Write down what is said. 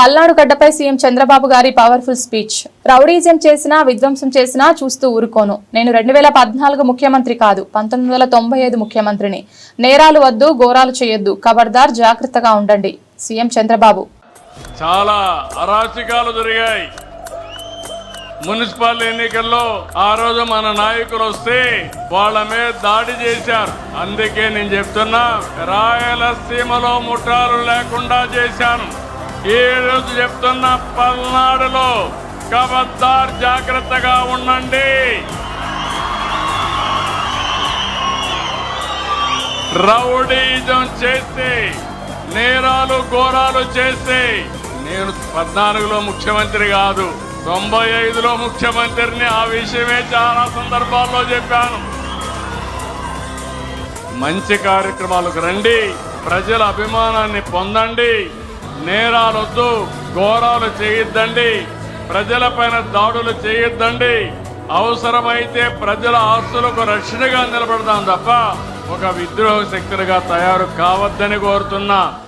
పల్నాడు గడ్డపై సీఎం చంద్రబాబు గారి powerful speech rowdyism చేసినా విధ్వంసం చేసినా చూస్తూ ఊరుకోను. నేను రెండు వేల పద్నాలుగు ముఖ్యమంత్రి కాదు పంతొమ్మిది వందల తొంభై ఐదు ముఖ్యమంత్రిని. నేరాలు వద్దు ఘోరాలు చేయొద్దు. ఖబర్దార్ జాగ్రత్తగా ఉండండి. సీఎం చంద్రబాబు. చాలా అరాచకాలు జరిగాయి. మున్సిపల్ ఎన్నికల్లో ఆ రోజు మన నాయకులు వస్తే వాళ్ళ మీద దాడి చేశారు. అందుకే నేను చెప్తున్నా రాయలసీమలో ముఠాలు లేకుండా చేశాను. ఈ రోజు చెప్తున్న పల్నాడులో కబద్దార్ జాగ్రత్తగా ఉండండి. రౌడీజం చేస్తే నేరాలు ఘోరాలు చేస్తే నేను పద్నాలుగులో ముఖ్యమంత్రి కాదు తొంభై ఐదులో ముఖ్యమంత్రిని ఆ విషయమే చాలా సందర్భాల్లో చెప్పాను. మంచి కార్యక్రమాలకు రండి ప్రజల అభిమానాన్ని పొందండి. నేరాలొద్దు ఘోరాలు చేయొద్దండి. ప్రజలపైన దాడులు చేయొద్దండి. అవసరమైతే ప్రజల ఆస్తులకు రక్షణగా నిలబడదాం తప్ప ఒక విద్రోహ శక్తులుగా తయారు కావద్దని కోరుతున్నా.